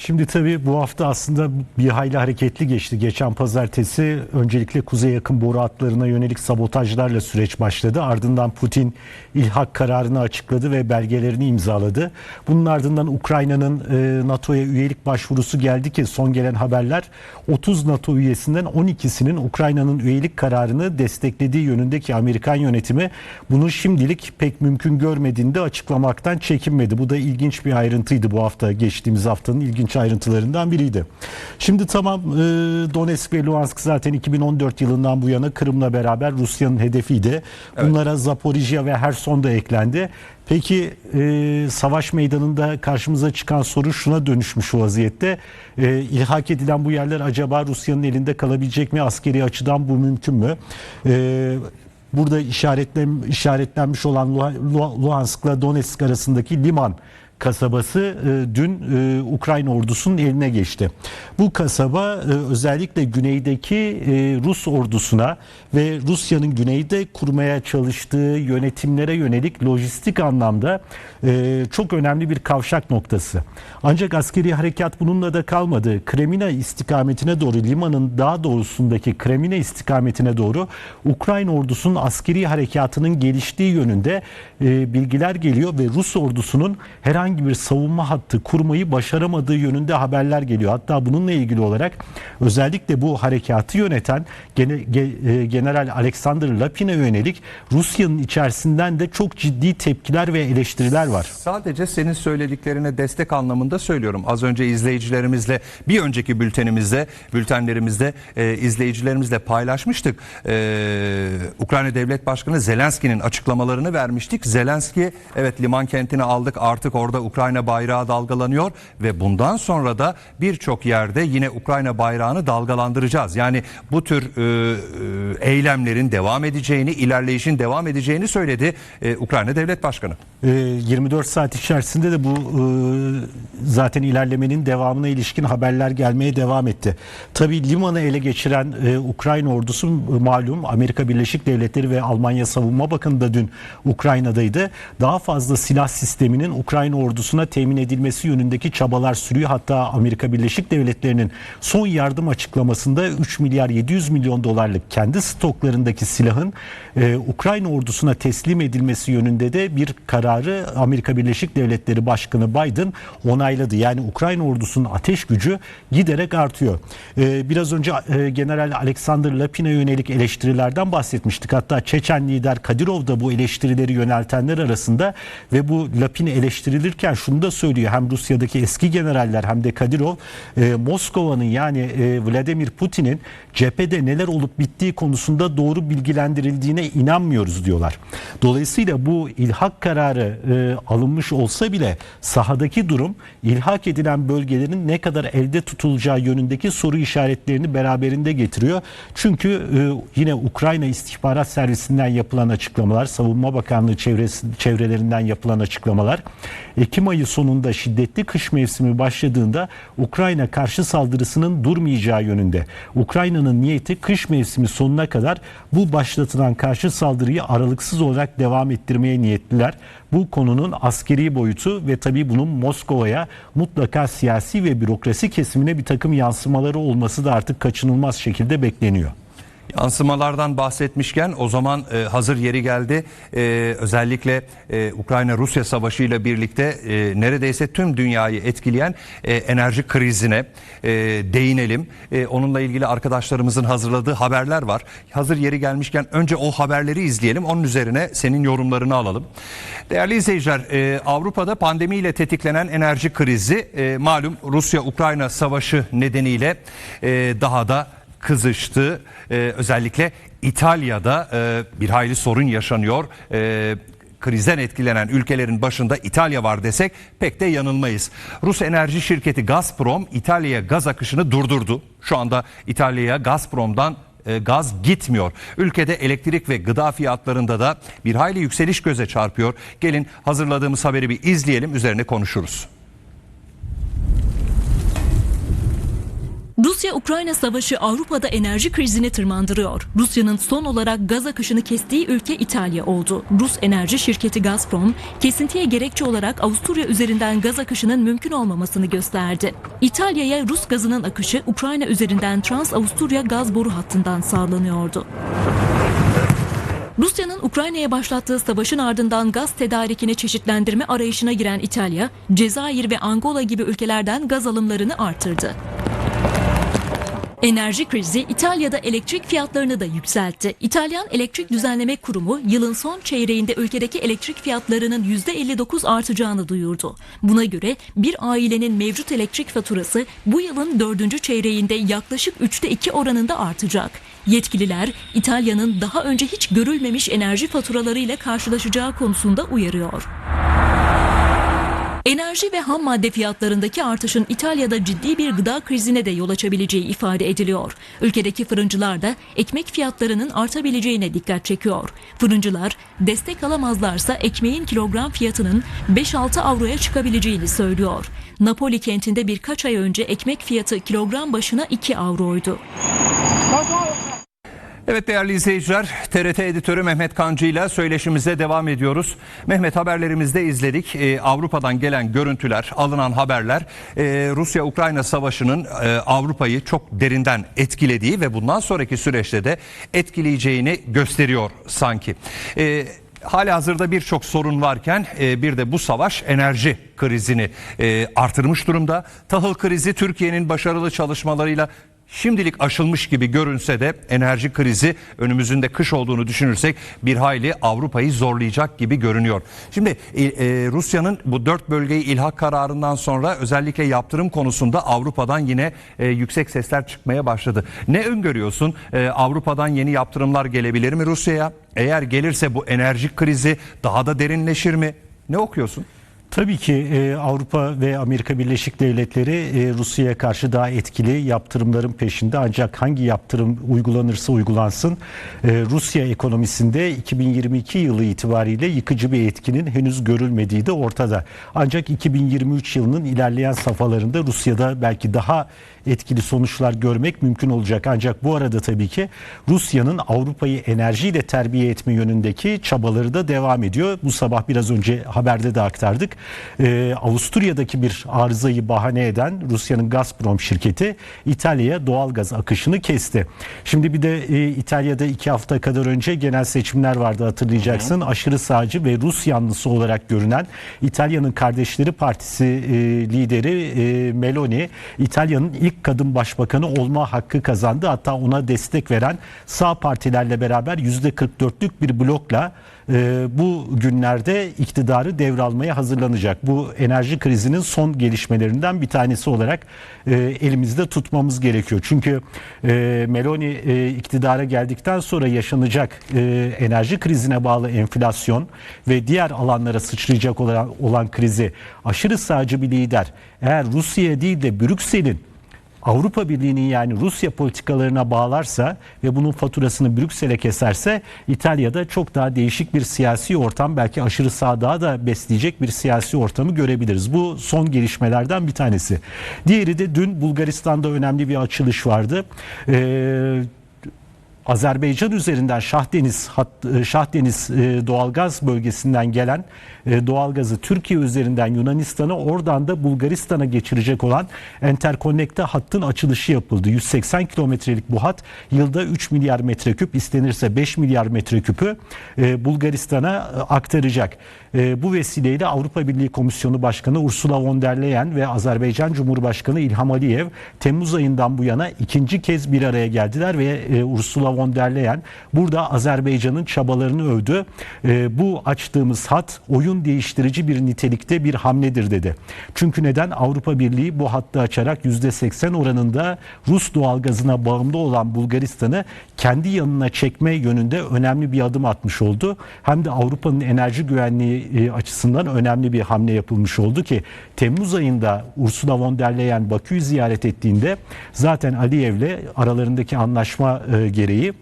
Şimdi tabii bu hafta aslında bir hayli hareketli geçti. Geçen pazartesi öncelikle kuzey yakın boru hatlarına yönelik sabotajlarla süreç başladı. Ardından Putin ilhak kararını açıkladı ve belgelerini imzaladı. Bunun ardından Ukrayna'nın e, NATO'ya üyelik başvurusu geldi ki son gelen haberler 30 NATO üyesinden 12'sinin Ukrayna'nın üyelik kararını desteklediği yönündeki Amerikan yönetimi bunu şimdilik pek mümkün görmediğini de açıklamaktan çekinmedi. Bu da ilginç bir ayrıntıydı bu hafta geçtiğimiz haftanın ilginç ayrıntılarından biriydi. Şimdi tamam e, Donetsk ve Luhansk zaten 2014 yılından bu yana Kırım'la beraber Rusya'nın hedefiydi. Bunlara Zaporijya ve Herson da eklendi. Peki e, savaş meydanında karşımıza çıkan soru şuna dönüşmüş vaziyette. E, ilhak edilen bu yerler acaba Rusya'nın elinde kalabilecek mi? Askeri açıdan bu mümkün mü? E, burada işaretlen, işaretlenmiş olan Luha- Luha- Luhansk'la Donetsk arasındaki liman kasabası e, dün e, Ukrayna ordusunun eline geçti. Bu kasaba e, özellikle güneydeki Rus ordusuna ve Rusya'nın güneyde kurmaya çalıştığı yönetimlere yönelik lojistik anlamda çok önemli bir kavşak noktası. Ancak askeri harekat bununla da kalmadı. Kremina istikametine doğru limanın daha doğrusundaki Kremina istikametine doğru Ukrayna ordusunun askeri harekatının geliştiği yönünde bilgiler geliyor ve Rus ordusunun herhangi bir savunma hattı kurmayı başaramadığı yönünde haberler geliyor. Hatta bununla ilgili olarak özellikle bu harekatı yöneten e, General Alexander Lapin'e yönelik Rusya'nın içerisinden de çok ciddi tepkiler ve eleştiriler var. Sadece senin söylediklerine destek anlamında söylüyorum. Az önce izleyicilerimizle bir önceki bültenimizde, bültenlerimizde e, izleyicilerimizle paylaşmıştık. E, Ukrayna Devlet Başkanı Zelenski'nin açıklamalarını vermiştik. Zelenski evet liman kentini aldık artık orada Ukrayna bayrağı dalgalanıyor ve bundan sonra da birçok yerde yine Ukrayna bayrağını dalgalandıracağız. Yani bu tür e, e, eylemlerin devam edeceğini, ilerleyişin devam edeceğini söyledi e, Ukrayna Devlet Başkanı. Ee, 24 saat içerisinde de bu e, zaten ilerlemenin devamına ilişkin haberler gelmeye devam etti. Tabii limanı ele geçiren e, Ukrayna ordusu e, malum Amerika Birleşik Devletleri ve Almanya Savunma Bakanı da dün Ukrayna'daydı. Daha fazla silah sisteminin Ukrayna ordusuna temin edilmesi yönündeki çabalar sürüyor. Hatta Amerika Birleşik Devletleri'nin son yardım açıklamasında 3 milyar 700 milyon dolarlık kendi stoklarındaki silahın e, Ukrayna ordusuna teslim edilmesi yönünde de bir kararı Amerika Birleşik Devletleri Başkanı Biden onayladı. Yani Ukrayna ordusunun ateş gücü giderek artıyor. E, biraz önce e, General Alexander Lapin'e yönelik eleştirilerden bahsetmiştik. Hatta Çeçen lider Kadirov da bu eleştirileri yöneltenler arasında ve bu Lapin eleştirilirken şunu da söylüyor. Hem Rusya'daki eski generaller hem de Kadirov e, Moskova'nın yani e, Vladimir Putin'in cephede neler olup bittiği konusunda doğru bilgilendirildiğine inanmıyoruz diyorlar. Dolayısıyla bu ilhak kararı e, alınmış olsa bile sahadaki durum ilhak edilen bölgelerin ne kadar elde tutulacağı yönündeki soru işaretlerini beraberinde getiriyor. Çünkü e, yine Ukrayna İstihbarat Servisinden yapılan açıklamalar, Savunma Bakanlığı çevresi, çevrelerinden yapılan açıklamalar, Ekim ayı sonunda şiddetli kış mevsimi başladığında Ukrayna karşı saldırısının durmayacağı yönünde. Ukrayna'nın niyeti kış mevsimi sonuna kadar bu başlatılan karşı saldırıyı aralıksız olarak devam ettirmeye niyetliler. Bu konunun askeri boyutu ve tabii bunun Moskova'ya mutlaka siyasi ve bürokrasi kesimine bir takım yansımaları olması da artık kaçınılmaz şekilde bekleniyor. Yansımalardan bahsetmişken o zaman e, hazır yeri geldi. E, özellikle e, Ukrayna-Rusya savaşı ile birlikte e, neredeyse tüm dünyayı etkileyen e, enerji krizine e, değinelim. E, onunla ilgili arkadaşlarımızın hazırladığı haberler var. Hazır yeri gelmişken önce o haberleri izleyelim. Onun üzerine senin yorumlarını alalım. Değerli izleyiciler, e, Avrupa'da pandemiyle tetiklenen enerji krizi e, malum Rusya-Ukrayna savaşı nedeniyle e, daha da kızıştı. Ee, özellikle İtalya'da e, bir hayli sorun yaşanıyor. Ee, krizden etkilenen ülkelerin başında İtalya var desek pek de yanılmayız. Rus enerji şirketi Gazprom İtalya'ya gaz akışını durdurdu. Şu anda İtalya'ya Gazprom'dan e, gaz gitmiyor. Ülkede elektrik ve gıda fiyatlarında da bir hayli yükseliş göze çarpıyor. Gelin hazırladığımız haberi bir izleyelim üzerine konuşuruz. Rusya-Ukrayna savaşı Avrupa'da enerji krizini tırmandırıyor. Rusya'nın son olarak gaz akışını kestiği ülke İtalya oldu. Rus enerji şirketi Gazprom, kesintiye gerekçe olarak Avusturya üzerinden gaz akışının mümkün olmamasını gösterdi. İtalya'ya Rus gazının akışı Ukrayna üzerinden Trans-Avusturya gaz boru hattından sağlanıyordu. Rusya'nın Ukrayna'ya başlattığı savaşın ardından gaz tedarikini çeşitlendirme arayışına giren İtalya, Cezayir ve Angola gibi ülkelerden gaz alımlarını artırdı. Enerji krizi İtalya'da elektrik fiyatlarını da yükseltti. İtalyan Elektrik Düzenleme Kurumu yılın son çeyreğinde ülkedeki elektrik fiyatlarının %59 artacağını duyurdu. Buna göre bir ailenin mevcut elektrik faturası bu yılın dördüncü çeyreğinde yaklaşık üçte iki oranında artacak. Yetkililer İtalya'nın daha önce hiç görülmemiş enerji faturalarıyla karşılaşacağı konusunda uyarıyor. Enerji ve ham madde fiyatlarındaki artışın İtalya'da ciddi bir gıda krizine de yol açabileceği ifade ediliyor. Ülkedeki fırıncılar da ekmek fiyatlarının artabileceğine dikkat çekiyor. Fırıncılar destek alamazlarsa ekmeğin kilogram fiyatının 5-6 avroya çıkabileceğini söylüyor. Napoli kentinde birkaç ay önce ekmek fiyatı kilogram başına 2 avroydu. Evet değerli izleyiciler, TRT editörü Mehmet Kancı ile söyleşimize devam ediyoruz. Mehmet haberlerimizde izledik. Ee, Avrupa'dan gelen görüntüler, alınan haberler e, Rusya-Ukrayna savaşının e, Avrupa'yı çok derinden etkilediği ve bundan sonraki süreçte de etkileyeceğini gösteriyor sanki. E, Hali hazırda birçok sorun varken bir de bu savaş enerji krizini artırmış durumda. Tahıl krizi Türkiye'nin başarılı çalışmalarıyla şimdilik aşılmış gibi görünse de enerji krizi önümüzün de kış olduğunu düşünürsek bir hayli Avrupa'yı zorlayacak gibi görünüyor. Şimdi e, e, Rusya'nın bu dört bölgeyi ilhak kararından sonra özellikle yaptırım konusunda Avrupa'dan yine e, yüksek sesler çıkmaya başladı. Ne öngörüyorsun? E, Avrupa'dan yeni yaptırımlar gelebilir mi Rusya'ya? Eğer gelirse bu enerji krizi daha da derinleşir mi? Ne okuyorsun? Tabii ki e, Avrupa ve Amerika Birleşik Devletleri e, Rusya'ya karşı daha etkili yaptırımların peşinde. Ancak hangi yaptırım uygulanırsa uygulansın e, Rusya ekonomisinde 2022 yılı itibariyle yıkıcı bir etkinin henüz görülmediği de ortada. Ancak 2023 yılının ilerleyen safhalarında Rusya'da belki daha etkili sonuçlar görmek mümkün olacak. Ancak bu arada tabii ki Rusya'nın Avrupa'yı enerjiyle terbiye etme yönündeki çabaları da devam ediyor. Bu sabah biraz önce haberde de aktardık. Ee, Avusturya'daki bir arızayı bahane eden Rusya'nın Gazprom şirketi İtalya'ya doğal gaz akışını kesti. Şimdi bir de e, İtalya'da iki hafta kadar önce genel seçimler vardı hatırlayacaksın. Aşırı sağcı ve Rus yanlısı olarak görünen İtalya'nın Kardeşleri Partisi e, lideri e, Meloni İtalya'nın ilk kadın başbakanı olma hakkı kazandı. Hatta ona destek veren sağ partilerle beraber %44'lük bir blokla e, bu günlerde iktidarı devralmaya hazırlanacak. Bu enerji krizinin son gelişmelerinden bir tanesi olarak e, elimizde tutmamız gerekiyor. Çünkü e, Meloni e, iktidara geldikten sonra yaşanacak enerji krizine bağlı enflasyon ve diğer alanlara sıçrayacak olan, krizi aşırı sağcı bir lider eğer Rusya değil de Brüksel'in Avrupa Birliği'nin yani Rusya politikalarına bağlarsa ve bunun faturasını Brüksel'e keserse İtalya'da çok daha değişik bir siyasi ortam belki aşırı sağdağı da besleyecek bir siyasi ortamı görebiliriz. Bu son gelişmelerden bir tanesi. Diğeri de dün Bulgaristan'da önemli bir açılış vardı. Ee, Azerbaycan üzerinden Şahdeniz hat, e, Şahdeniz e, doğalgaz bölgesinden gelen e, doğalgazı Türkiye üzerinden Yunanistan'a oradan da Bulgaristan'a geçirecek olan Enterconnect'te hattın açılışı yapıldı. 180 kilometrelik bu hat yılda 3 milyar metreküp istenirse 5 milyar metreküpü Bulgaristan'a aktaracak. Bu vesileyle Avrupa Birliği Komisyonu Başkanı Ursula von der Leyen ve Azerbaycan Cumhurbaşkanı İlham Aliyev Temmuz ayından bu yana ikinci kez bir araya geldiler ve Ursula von der Leyen burada Azerbaycan'ın çabalarını övdü. E, bu açtığımız hat oyun değiştirici bir nitelikte bir hamledir dedi. Çünkü neden? Avrupa Birliği bu hattı açarak %80 oranında Rus doğalgazına bağımlı olan Bulgaristan'ı kendi yanına çekme yönünde önemli bir adım atmış oldu. Hem de Avrupa'nın enerji güvenliği e, açısından önemli bir hamle yapılmış oldu ki Temmuz ayında Ursula von der Leyen Bakü'yü ziyaret ettiğinde zaten Aliyev'le aralarındaki anlaşma e, gereği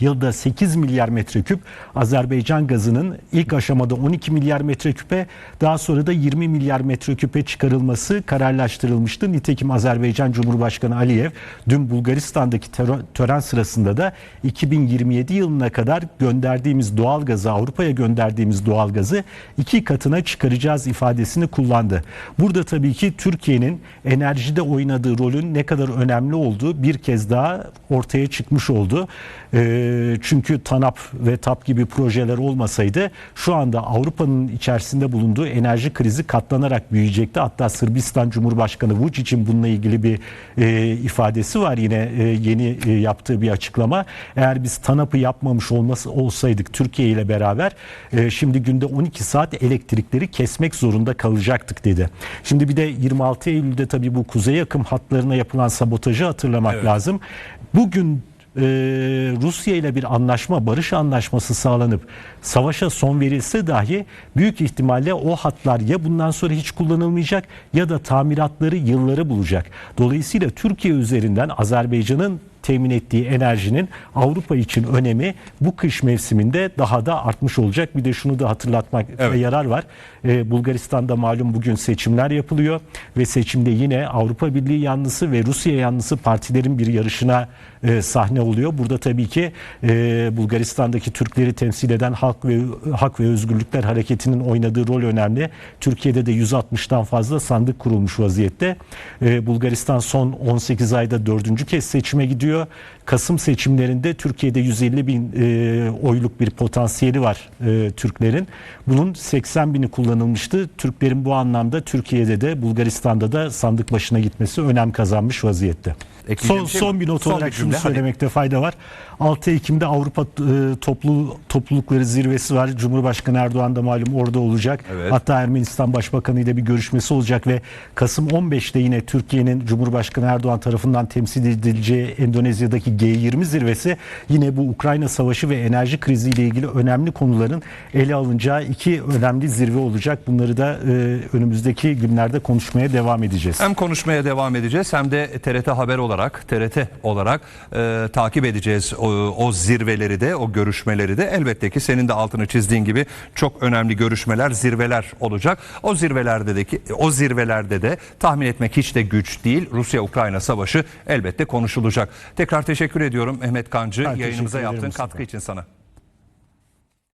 yılda 8 milyar metreküp Azerbaycan gazının ilk aşamada 12 milyar metreküpe daha sonra da 20 milyar metreküpe çıkarılması kararlaştırılmıştı. Nitekim Azerbaycan Cumhurbaşkanı Aliyev dün Bulgaristan'daki tören sırasında da 2027 yılına kadar gönderdiğimiz doğal gazı Avrupa'ya gönderdiğimiz doğal gazı iki katına çıkaracağız ifadesini kullandı. Burada tabii ki Türkiye'nin enerjide oynadığı rolün ne kadar önemli olduğu bir kez daha ortaya çıkmış oldu. Ee, çünkü TANAP ve TAP gibi projeler olmasaydı şu anda Avrupa'nın içerisinde bulunduğu enerji krizi katlanarak büyüyecekti. Hatta Sırbistan Cumhurbaşkanı Vučić'in bununla ilgili bir e, ifadesi var yine e, yeni e, yaptığı bir açıklama. Eğer biz TANAP'ı yapmamış olması olsaydık Türkiye ile beraber e, şimdi günde 12 saat elektrikleri kesmek zorunda kalacaktık dedi. Şimdi bir de 26 Eylül'de tabii bu kuzey akım hatlarına yapılan sabotajı hatırlamak lazım. Bugün e, Rusya ile bir anlaşma, barış anlaşması sağlanıp savaşa son verilse dahi büyük ihtimalle o hatlar ya bundan sonra hiç kullanılmayacak ya da tamiratları yılları bulacak. Dolayısıyla Türkiye üzerinden Azerbaycan'ın temin ettiği enerjinin Avrupa için önemi bu kış mevsiminde daha da artmış olacak. Bir de şunu da hatırlatmakta Evet. yarar var. Ee, Bulgaristan'da malum bugün seçimler yapılıyor ve seçimde yine Avrupa Birliği yanlısı ve Rusya yanlısı partilerin bir yarışına e, sahne oluyor. Burada tabii ki e, Bulgaristan'daki Türkleri temsil eden Halk ve Hak ve Özgürlükler Hareketi'nin oynadığı rol önemli. Türkiye'de de 160'tan fazla sandık kurulmuş vaziyette. E, Bulgaristan son 18 ayda dördüncü kez seçime gidiyor. Kasım seçimlerinde Türkiye'de 150 bin e, oyluk bir potansiyeli var e, Türklerin. Bunun 80 bini kullanılmıştı. Türklerin bu anlamda Türkiye'de de Bulgaristan'da da sandık başına gitmesi önem kazanmış vaziyette. Ekleyeceğim Son, şey son bir not Son olarak bir şunu söylemekte fayda var. 6 Ekim'de Avrupa e, toplu toplulukları zirvesi var. Cumhurbaşkanı Erdoğan da malum orada olacak. Evet. Hatta Ermenistan Başbakanı ile bir görüşmesi olacak ve Kasım 15'te yine Türkiye'nin Cumhurbaşkanı Erdoğan tarafından temsil edileceği Endonezya'daki G20 zirvesi yine bu Ukrayna Savaşı ve enerji krizi ile ilgili önemli konuların ele alınacağı iki önemli zirve olacak. Bunları da e, önümüzdeki günlerde konuşmaya devam edeceğiz. Hem konuşmaya devam edeceğiz hem de TRT Haber olarak, TRT olarak e, takip edeceğiz o, o zirveleri de, o görüşmeleri de. Elbette ki senin de altını çizdiğin gibi çok önemli görüşmeler, zirveler olacak. O zirvelerde de ki, o zirvelerde de tahmin etmek hiç de güç değil. Rusya-Ukrayna savaşı elbette konuşulacak. Tekrar teşekkür ediyorum Mehmet Kancı Ben yayınımıza yaptığın katkı için sana.